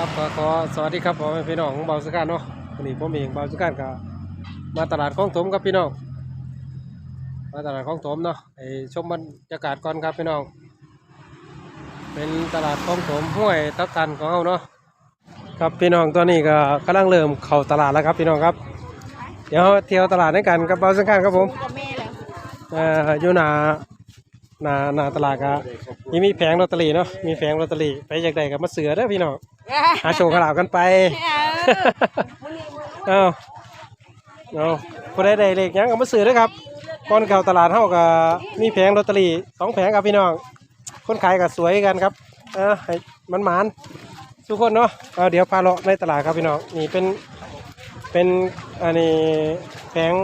ครับขอสวัสดีครับผมพี่น้องของเบาสกันเนาะวันนี้ผมเองเบาสกันก็มาตลาดคลองถมครับพี่น้องมาตลาดคลองถมเนาะไอชมบรรยากาศก่อนครับพี่น้อง เป็นตลาดคลองถมห้วยทับทันของเราเนาะครับพี่น้องตอนนี้ก็กำลังเริ่มเข้าตลาดแล้วครับพี่น้องครับ เดี๋ยวเที่ยวตลาดด้วยกันกับเบาสกันครับผมเอ่ออยู่หนาหนาหนาตลาดก็มีมีแผงลอตเตอรี่เนาะมีแผงลอตเตอรี่ไปจากใดกับมาเสือเด้อพี่น้อง หาโชว์ขาวหลามกันไปเอาเอาผู้ใดใดเลขหยังก็มาซื้อเด้วยครับก่อนเข้าตลาดเฮาก็มีแผงลอตเตอรี่สองแผงครับพี่น้อง คนขายก็สวยกันครับเออให้มันหมานทุกคนเนาะเอาเดี๋ยวพาเลาะในตลาดครับพี่น้องนี่เป็นเป็นอันนี้แผง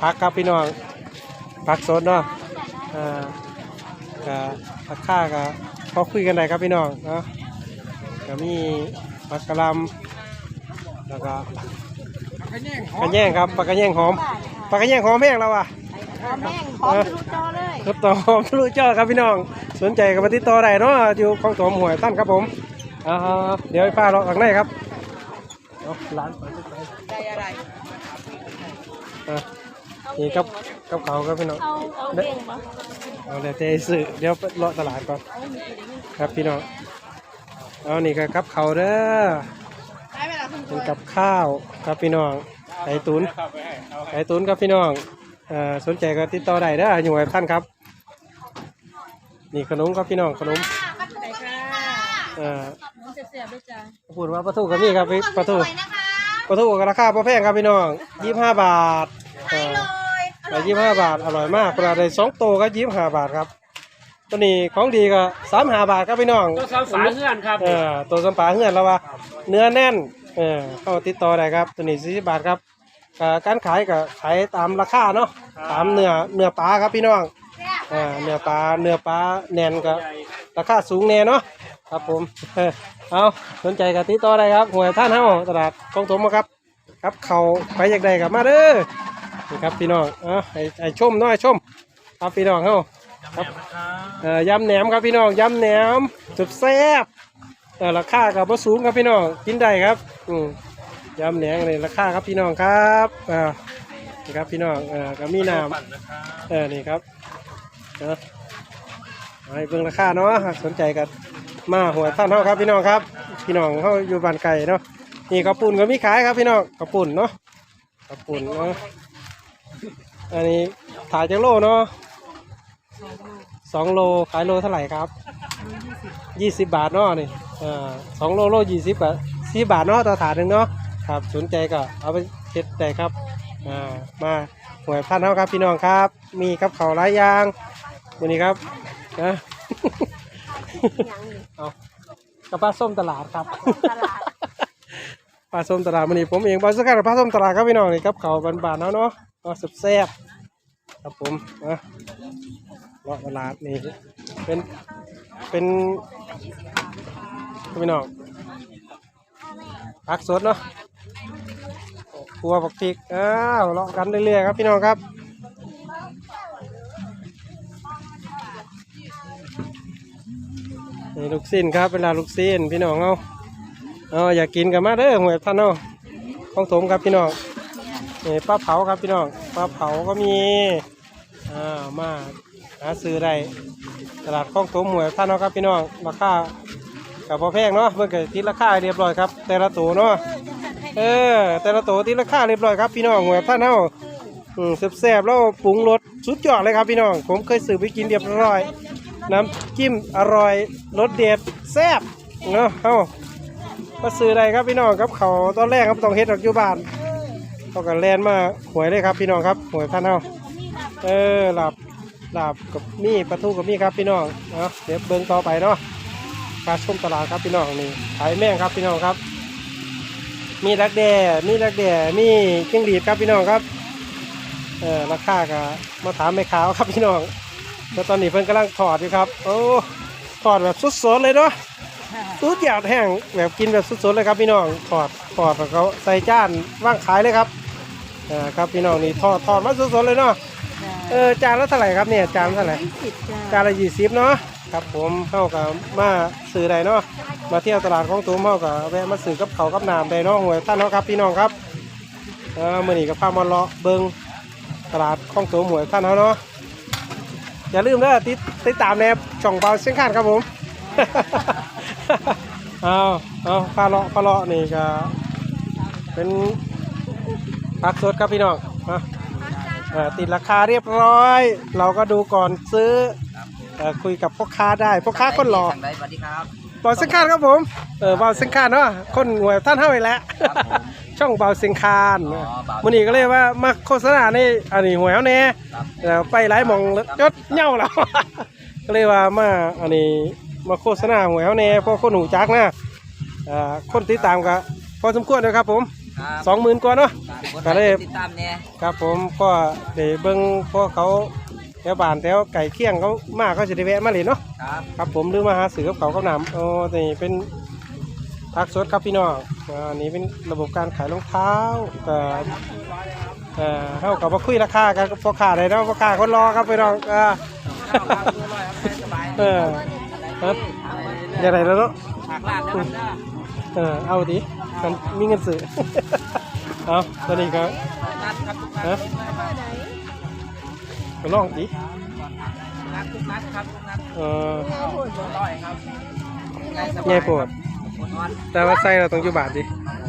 ผักครับพี่น้องผักสดเนาะอ่าก็ราคาก็พ อคุยกันได้ครับพี่น้องเนาะก็มีปลากระหลำแล้วก็ปลากระแยงครับปลากระแยงหอมปลากระแยงหอมแห้งแล้วอะแม่งพร้อมทุกจอเลยครับต่อหอมทะลุเจ้าครับพี่น้อง สนใจกับมาติดต่อได้เนาะอยู่ของถมหวยท่านครับผมอ่าเดี๋ยวไปพาเราข้างในครับเอาร้านเปิดไปได้อะไรอะ นี่ครับกับเขาครับพี่น้องเอาเอาเด้งปะเอาเดี๋ยวเจสื่อเดี๋ยวไปเลาะตลาดก่อนครับพี่น้องเอานี่ก็กับเขาเด้อได้เวลาคุณเป็นกับข้าวครับพี่น้องไก่ตุนไก่ตุนครับพี่น้องเอ่อสนใจก็ติดต่อได้เด้ออยู่ไว้ท่านครับ นี่ขนมครับพี่น้องขนมได้ค่ะเอ่อน้องเสียบๆด้วยจ้าพูดว่าปลาทูกับนี่ครับพี่ปลาทูปลาทูกับราคาพอแพงครับพี่น้องยี่ห้าบาท เอ่อยี่ห้าบาทอร่อยมากเวลาได้สองโตก็ยี่ห้าบาทครับ ตัวนี้ของดีก็สามห้าบาทครับพี่น้องตัวสามฝาเพื่อนครับเออตัวสัมปลาเหือนแล้วว่าเนื้อแน่นเออเข้าติดต่อได้ครับ ตัวนี้สี่สิบบาทครับอ่าการขายก็ขายตามราคาเนาะตามเนื้อเนื้อปลาครับพี่น้องเออเนื้อปลาเนื้อปลาแน่นก็ราคาสูงแน่เนาะครับผมเออเอาสนใจก็ติดต่อได้ครับหวยท่านเฮาตลาดคลองถมครับ ครับเขาไปอยากได้กับมาเด้อ นี่ครับพี่น้องเออไอ้ไอ้ชมเน้อยชม ครับพี่น้องเฮาครับเอ่อยำแหนมครับพี่น้องยำแหนมสุดแซ่บเออราคากับว่าสูงครับพี่น้องกินได้ครับอืมยำแหนงเลยราคาครับพี่น้องครับอ่านี่ครับพี่น้องเออก็มีน้ำเออนี่ครับเนาะเอาให้เบิ่งราคาเนาะหากสนใจกันมาหัวท่านเฮาครับพี่น้องครับ พี่น้องเฮาอยู่บ้านไก่เนาะนี่ข้าปุ่นก็มีขายครับพี่น้องข้าปุ่นเนาะข้าปุ่นเนาะ อันนี้ถ่ายจากโลเนาะสองโลขายโลเท่าไหร่ครับยี่สิบบาทเนาะนี่อ่าสองโลโลยี่สิบบาทสี่บาทเนาะต่อถาดหนึ่งเนาะครับสนใจก็เอาไปเช็ดได้ครับอ่ามาหวยพันเท่าครับพี่น้องครับ มีกับเขาวหลายอย่างวันนี้ครับนะเอากระปลาส้มตลาดครับตลาดปลาส้มตลาดวันนี้ผมเองปลาสกัดปลาส้มตลาดครับพี่น้องนี่ครับเขาบานๆเนาะเนาะ ก็สุดแซ่บครับผมนะเลาะตลาดนี่เป็นเป็นพี่น้องผักสดเนาะครัวผักพริกอ้าวเลาะกันเรื่อยๆครับพี่น้องครับนี่ลูกสิ้นครับเป็นลาลูกสิ้นพี่น้องเอาเอาอยากกินกันมาเด้อหวยท่านเนาของถมครับพี่น้อง นี่ปลาเผาครับพี่น้องปลาเผาก็มีอ่ามาหาซื้อได้ตลาดของถมหวยท่านเนาะครับพี่น้องราคากับพอแพงเนาะเมื่อกี้ติดราคาเรียบร้อยครับ แต่ละตัวเนาะเออ แต่ละตัวติดราคาเรียบร้อยครับพี่น้องหวยท่านเนาะอืมแซ่บๆแล้วปรุงรสสุดยอดเลยครับพี่น้อง ผมเคยซื้อไปกินเรียบร้อย น้ำจิ้มอร่อยรสเด็ดแซ่บเนาะเอ้ามาซื้ออะไรครับพี่น้องครับเขาตอนแรกครับต้องเฮ็ดออกอยู่บ้าน เขากันแลนมาหวยเลยครับพี่น้องครับหวยพันเอาเออหลับหลับกับมีปลาทูกับมีครับพี่น้องเนาะเดี๋ยวเบิ่งต่อไปเนาะปลาชมตลาดครับพี่น้องนี่ขายแม่งครับพี่น้องครับ มีดักแด่มีดักแด่มีจิ้งหรีดครับพี่น้องครับเออราคาก็มาถามแม่ค้าครับพี่น้องแล้วตอนนี้เพิ่นกำลังถอดอยู่ครับโอ้ถอดแบบสุดๆเลยเนาะ สุดยอดแห้งแบบกินแบบสุดๆเลยครับพี่น้องทอดทอดแล้วเขาใส่จานว่างขายเลยครับอ่าครับพี่น้องนี่ทอดทอดมาสดๆเลยเนาะเออจานละเท่าไหร่ครับเนี่ยจานเท่าไหร่สิบจ้าจานละยี่สิบเนาะครับผมเข้ากับมาซื้อได้เนาะมาเที่ยวตลาดของตูมเฮาก็แวะมาซื้อกับเขาวกับน้ำได้เนาะหวยท่านเนาะครับพี่น้องครับเออมื้อนี้ก็พามาเลาะเบิ่งตลาดของตูมหวยท่านเฮาเนาะอย่าลืมเด้อติดติดตามแนบช่องเบาเส้นข้านครับผม เอาเอาปลาเลาะปลาเลาะนี่ก็เป็นผักสดครับพี่น้องอะเอ่อติดราคาเรียบร้อย เราก็ดูก่อนซื้อเอ่อคุยกับพ่อค้าได้พ่อค้าคนหล่อทางใดสวัสดีครับเบาเส้นข้านครับผมเออเบาเส้นข้านเนาะคนหวยท่านเท่าไหร่แล้วครับผมช่องเบาเส้นข้านอ๋อเบามื่อนี้ก็เลยว่ามาโฆษณาในอันนี้หวยเอาแน่ครับแล้วไปหลายหมองยศเหย่าแล้วก็เลยว่ามาอันนี้ มาโฆษณาหวยเอาแน่เพราะคนหูจักนะอ่าคนติดตามก็พอสมควรเลยครับผมครับสองหมื่นกว่าเนาะกดก็เลยติดตามเนี่ยครับผมก็ได้เบิ่งพวกเขาแถวบ้านแถวไก่เคียงเขามาก็จะได้แวะมาเลยเนาะ ครับครับผมหรือมาหาซื้อกับเขาวกับน้ำโอ้นี่เป็นผักสดครับพี่น้องอ่าอันนี้เป็นระบบการขายรองเท้าก็เอ่อเท่ากับว่าคุยราคากันกับพ่อค้าได้เนาะพ่อค้าคนรอครับพี่น้องอ่า เออ ครับอย่างไรแล้วเนาะฝากร้านนะครับเออเอาดิมันมีเงินซื้อ เอาตอนนี้ก็นัดครับทุกนัดฮะไปลองดินัดทุกนัดครับทุกนัดเออร้อยครับใหญ่โปวดคนนอนแต่ว่าใส่เราต้องอยู่บาทดิโอ้